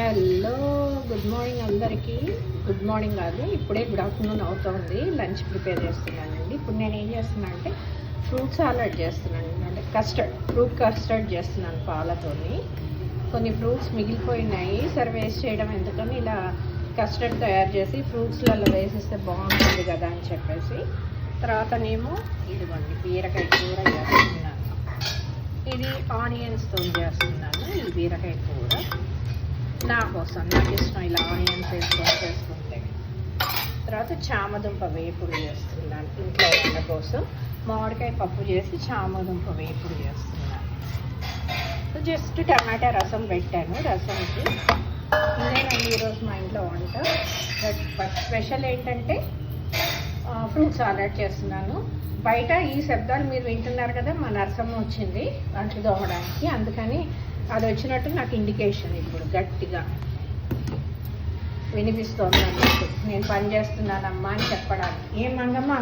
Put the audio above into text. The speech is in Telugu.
హలో గుడ్ మార్నింగ్ అందరికీ. గుడ్ మార్నింగ్ కాదు ఇప్పుడే గుడ్ ఆఫ్టర్నూన్ అవుతోంది. లంచ్ ప్రిపేర్ చేస్తున్నానండి. ఇప్పుడు నేను ఏం చేస్తున్నాను అంటే ఫ్రూట్ సాలడ్ చేస్తున్నాను అంటే కస్టర్డ్ ఫ్రూట్ కస్టర్డ్ చేస్తున్నాను పాలతోని. కొన్ని ఫ్రూట్స్ మిగిలిపోయినాయి. సరే వేస్ట్ చేయడం ఎందుకని ఇలా కస్టర్డ్ తయారు చేసి ఫ్రూట్స్లలో వేసిస్తే బాగుంటుంది కదా అని చెప్పేసి. తర్వాతనేమో ఇదిగోండి బీరకాయ కూర చేస్తున్నాను. ఇది ఆనియన్స్తో చేస్తున్నాను. ఈ బీరకాయ కూర నా కోసం నాకు ఇష్టం ఇలా ఆనియన్స్ వేసుకొని చేసుకుంటే తర్వాత చామదుంప వేపుడు చేస్తున్నాను ఇంట్లో వాళ్ళ కోసం మామిడికాయ పప్పు చేసి చామదుంప వేపుడు చేస్తున్నాను జస్ట్ టమాటా రసం పెట్టాను రసంకి ఇదేనండి ఈరోజు మా ఇంట్లో వంట బట్ స్పెషల్ ఏంటంటే ఫ్రూట్ సాలడ్ చేస్తున్నాను బయట ఈ శబ్దాలు మీరు వింటున్నారు కదా మా నరసమ్మ వచ్చింది. అంట్లు దోమడానికి. అందుకని అది వచ్చినట్టు నాకు ఇండికేషన్ ఇప్పుడు గట్టిగా. వినిపిస్తోంది అన్నట్టు. నేను పని చేస్తున్నానమ్మా అని చెప్పడానికి. ఏం మంగమ్మ?